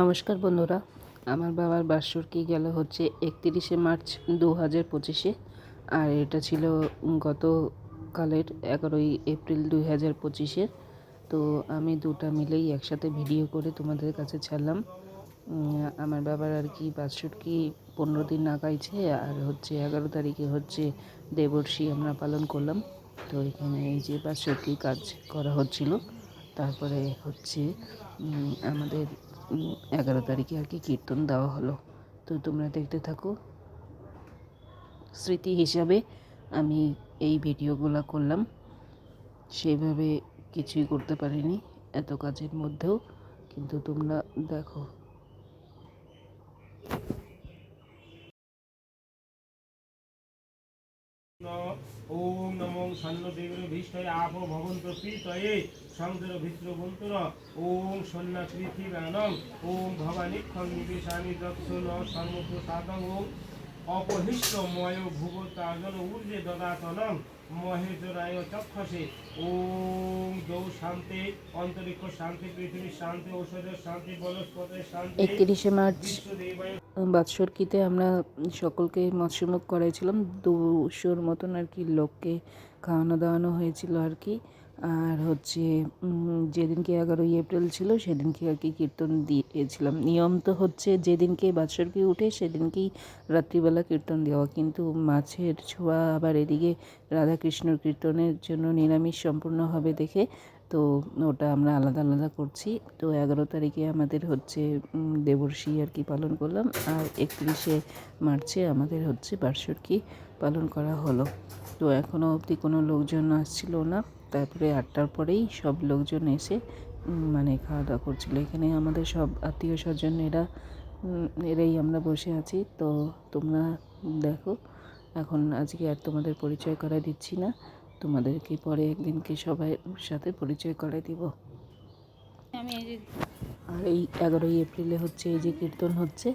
নমস্কার বন্ধুরা, আমার বাবার বাৎসরিকী গেল হচ্ছে একত্রিশে মার্চ দু হাজার পঁচিশে, আর এটা ছিল গতকালের এগারোই এপ্রিল দুই হাজার পঁচিশের। তো আমি দুটা মিলেই একসাথে ভিডিও করে তোমাদের কাছে ছাড়লাম। আমার বাবার আর কি বাৎসরিকী পনেরো দিন আগাইছে আর হচ্ছে এগারো তারিখে হচ্ছে দেবর্ষী আমরা পালন করলাম। তো এখানে এই যে বাৎসরিকী কাজ করা হচ্ছিল, তারপরে হচ্ছে আমাদের এগারো তারিখে আর কি কীর্তন দেওয়া হলো। তো তোমরা দেখতে থাকো। স্মৃতি হিসাবে আমি এই ভিডিওগুলো করলাম। সেভাবে কিছুই করতে পারিনি এত কাজের মধ্যেও। কিন্তু তোমরা দেখো। ওম নমো সন্নদেবের ভীষ্ময় আপো ভবন্ত প্রীতয়ে সংদর ভিত্র বন্তর ওম সন্না পৃথিবানং ওম নিবেশানি দক্ষণ সর্বপ্রসাদং ওম অপহিষ্টময় ভুবতাজন ঊর্জে দদাতনং মহেশ্বরায় চক্ষসে। ওম গৌ শান্তি অন্তরিক্ষ শান্তি পৃথিবীর শান্তি ঔষধের শান্তি বনস্পতির শান্তি। একত্রিশে মার্চ। বাৎসরিকীতে আমরা সকলকে মৎস্যমুখ করাইছিলাম। দুশোর মতন আর কি লোককে খাওয়ানো দাওয়ানো হয়েছিল আর কি। আর হচ্ছে যেদিনকে এগারোই এপ্রিল ছিল, সেদিনকে আর কি কীর্তন দিয়েছিলাম। নিয়ম তো হচ্ছে, যেদিনকে বাৎসরিকী উঠে, সেদিনকেই রাত্রিবেলা কীর্তন দেওয়া। কিন্তু মাছের ছোঁয়া আবার এদিকে রাধাকৃষ্ণর কীর্তনের জন্য নিরামিষ সম্পূর্ণ হবে দেখে তো ওটা আমরা আলাদা আলাদা করছি। তো এগারো তারিখে আমাদের হচ্ছে দেবর্ষী আর কি পালন করলাম। আর একত্রিশে মার্চে আমাদের হচ্ছে বার্ষিকী পালন করা হলো। তো এখনও অবধি কোনো লোকজন আসছিল না। তারপরে আটটার পরেই সব লোকজন এসে মানে খাওয়া দাওয়া করছিল। এখানে আমাদের সব আত্মীয় স্বজন এরা এরাই আমরা বসে আছি। তো তোমরা দেখো, এখন আজকে আর তোমাদের পরিচয় করা দিচ্ছি না। তোমাদেরকে পরে একদিনকে সবাই সাথে পরিচয় করাই দিব। আমি এই যে আর এই এগারোই এপ্রিলে হচ্ছে এই যে কীর্তন হচ্ছে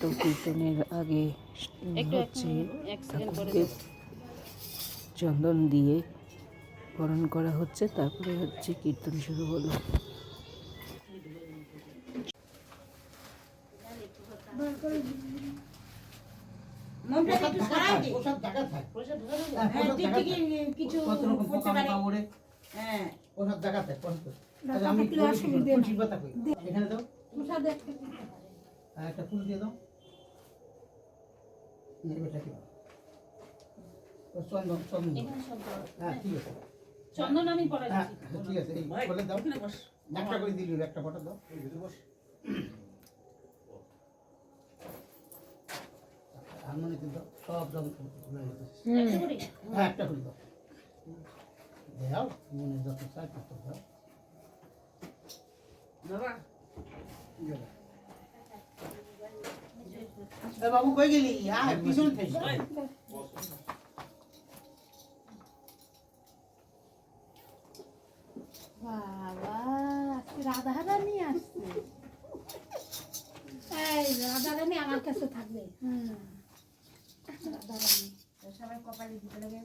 তো কীর্তনের আগে হচ্ছে এক সেকেন্ড পরে ঠাকুরকে চন্দন দিয়ে বরণ করা হচ্ছে তারপরে হচ্ছে কীর্তন শুরু হলো। মনটা একটু একটা ফুল দিয়ে দাও। চন্দন চন্দন। এখানে সব দেওয়া। হ্যাঁ ঠিক আছে। চন্দন আমি হ্যাঁ পড়াচ্ছি ঠিক আছে এই বলে দাও। একটা করে দিলি একটা ফটো দাও। হারমোনিয়াম দাও সব রকম একটা করে? হ্যাঁ একটা করে দাও দাও মনে যত চাই তত দাও। বাবু। কই গেলি? আয় পিছনে থেকে। বাবা আজকে রাধারানী আসছে। এই রাধারানী আমার কাছে থাকবে। হুম। রাধারানী। সবাই কপালে দিতে লাগে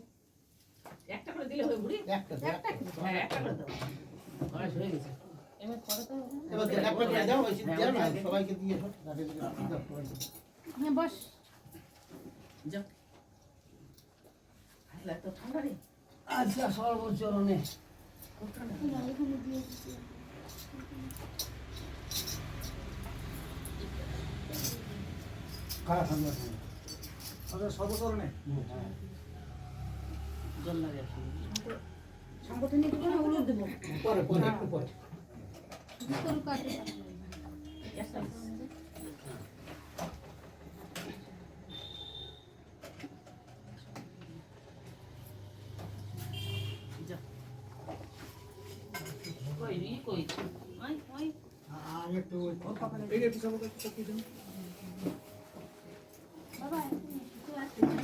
একটা করে দিলে হবে বুড়ি। একটা একটা হ্যাঁ একটা করে দাও। বয়স হয়ে গেছে। এবার পরে তো এবার একটা করে দাও ওই দাও না সবাইকে দিয়ে হ্যাঁ বস। যাও আরে তো ঠান্ডা রে। আচ্ছা সর্বচরণে। খুব ঠান্ডা এখানে দিয়ে দিচ্ছি। খাওয়া খাওয়া আচ্ছা সর্বচরণে জল লাগে সংগঠনে দেবো। না উলুর পরে পরে পরে তোর কাছে কই? রি কই ওই ওই। আর একটু ওই এই একটু সব কি দিন বাবা তুই আসছিস? চাপ্পা আছে এখানে আয়। আয় এখানে সামনে বসো ভাই বসো নাও মামা কেন এটা ওদিকে দাও মামা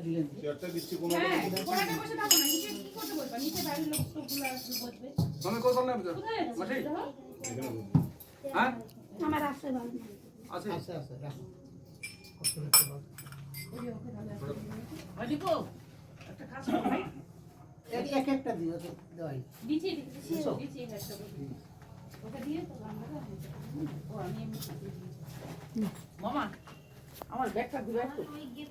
আরে না বল কোনটা কোনটা হ্যাঁ বসে থাকো না নিচে কি করতে বলবা নিচে বাইরের লোক তো গুলো আসবে বসবে। তুমি? কোথায় যাচ্ছিস? মাসি? হ্যাঁ? আমার আসতে পারবে না আছে আচ্ছা আচ্ছা রাখো। কষ্ট করতে পারো। অজিপো একটা কাজ ভাই। এক- এক একটা দিও তো দিচ্ছি ওটা দিয়ে তো আমরা ও আমি মামা আমার ব্যাগটা দিবে একটু ওই গেট